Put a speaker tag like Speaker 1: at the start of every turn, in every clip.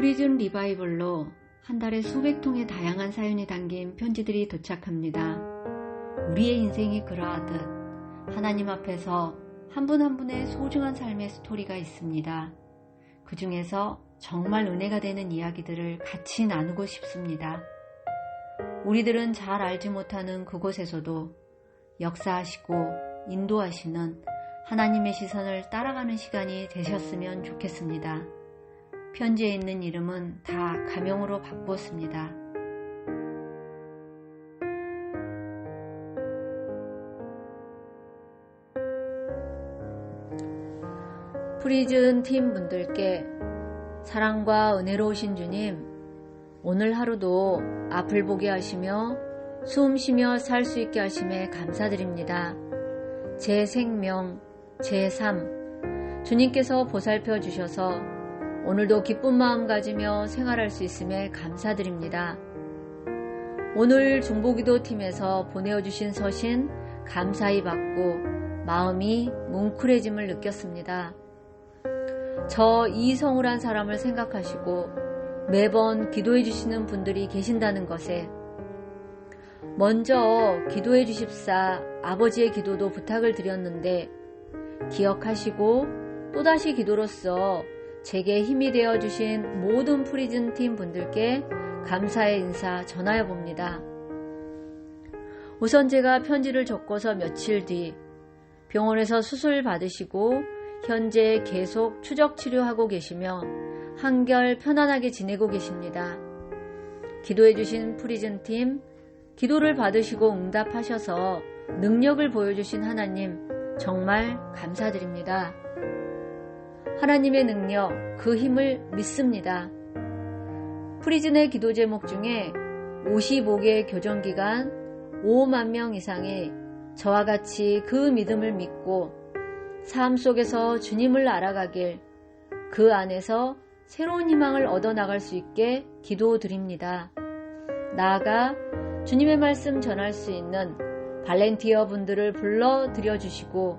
Speaker 1: 프리즌 리바이벌로 한 달에 수백 통의 다양한 사연이 담긴 편지들이 도착합니다. 우리의 인생이 그러하듯 하나님 앞에서 한분한 분의 소중한 삶의 스토리가 있습니다. 그 중에서 정말 은혜가 되는 이야기들을 같이 나누고 싶습니다. 우리들은 잘 알지 못하는 그곳에서도 역사하시고 인도하시는 하나님의 시선을 따라가는 시간이 되셨으면 좋겠습니다. 편지에 있는 이름은 다 가명으로 바꾸었습니다. 프리즌 팀 분들께 사랑과 은혜로우신 주님, 오늘 하루도 앞을 보게 하시며 숨 쉬며 살 수 있게 하심에 감사드립니다. 제 생명, 제 삶, 주님께서 보살펴 주셔서 오늘도 기쁜 마음 가지며 생활할 수 있음에 감사드립니다. 오늘 중보기도 팀에서 보내어주신 서신 감사히 받고 마음이 뭉클해짐을 느꼈습니다. 저 이성우란 사람을 생각하시고 매번 기도해 주시는 분들이 계신다는 것에 먼저 기도해 주십사 아버지의 기도도 부탁을 드렸는데 기억하시고 또다시 기도로서 제게 힘이 되어 주신 모든 프리즌 팀 분들께 감사의 인사 전하여 봅니다. 우선 제가 편지를 적고서 며칠 뒤 병원에서 수술 받으시고 현재 계속 추적 치료하고 계시며 한결 편안하게 지내고 계십니다. 기도해 주신 프리즌 팀, 기도를 받으시고 응답하셔서 능력을 보여주신 하나님 정말 감사드립니다. 하나님의 능력, 그 힘을 믿습니다. 프리즌의 기도 제목 중에 55개 교정기간 5만 명 이상이 저와 같이 그 믿음을 믿고 삶 속에서 주님을 알아가길 그 안에서 새로운 희망을 얻어나갈 수 있게 기도드립니다. 나아가 주님의 말씀 전할 수 있는 발렌티어 분들을 불러 드려주시고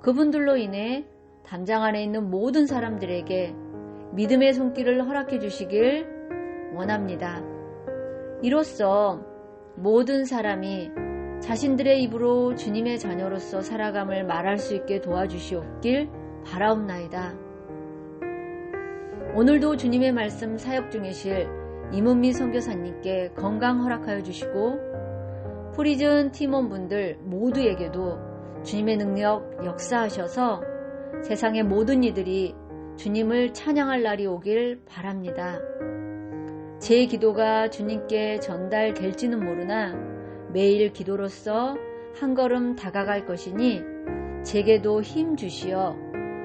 Speaker 1: 그분들로 인해 담장 안에 있는 모든 사람들에게 믿음의 손길을 허락해 주시길 원합니다. 이로써 모든 사람이 자신들의 입으로 주님의 자녀로서 살아감을 말할 수 있게 도와주시옵길 바라옵나이다. 오늘도 주님의 말씀 사역 중이실 이문미 선교사님께 건강 허락하여 주시고 프리즌 팀원분들 모두에게도 주님의 능력 역사하셔서 세상의 모든 이들이 주님을 찬양할 날이 오길 바랍니다. 제 기도가 주님께 전달될지는 모르나 매일 기도로서 한 걸음 다가갈 것이니 제게도 힘 주시어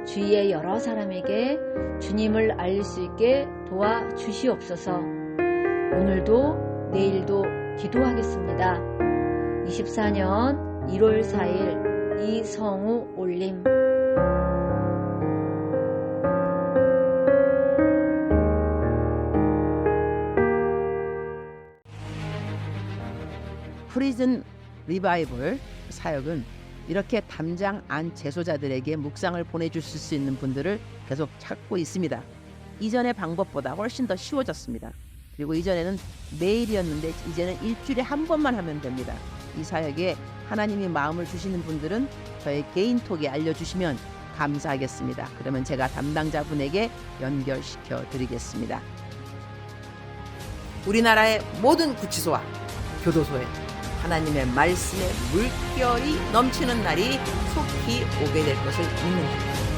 Speaker 1: 주위의 여러 사람에게 주님을 알릴 수 있게 도와 주시옵소서. 오늘도 내일도 기도하겠습니다. 24년 1월 4일 이성우 올림
Speaker 2: 프리즌 리바이벌 사역은 이렇게 담장 안 재소자들에게 묵상을 보내주실 수 있는 분들을 계속 찾고 있습니다. 이전의 방법보다 훨씬 더 쉬워졌습니다. 그리고 이전에는 매일이었는데 이제는 일주일에 한 번만 하면 됩니다. 이 사역에 하나님이 마음을 주시는 분들은 저의 개인톡에 알려주시면 감사하겠습니다. 그러면 제가 담당자분에게 연결시켜 드리겠습니다. 우리나라의 모든 구치소와 교도소에 하나님의 말씀의 물결이 넘치는 날이 속히 오게 될 것을 믿는다.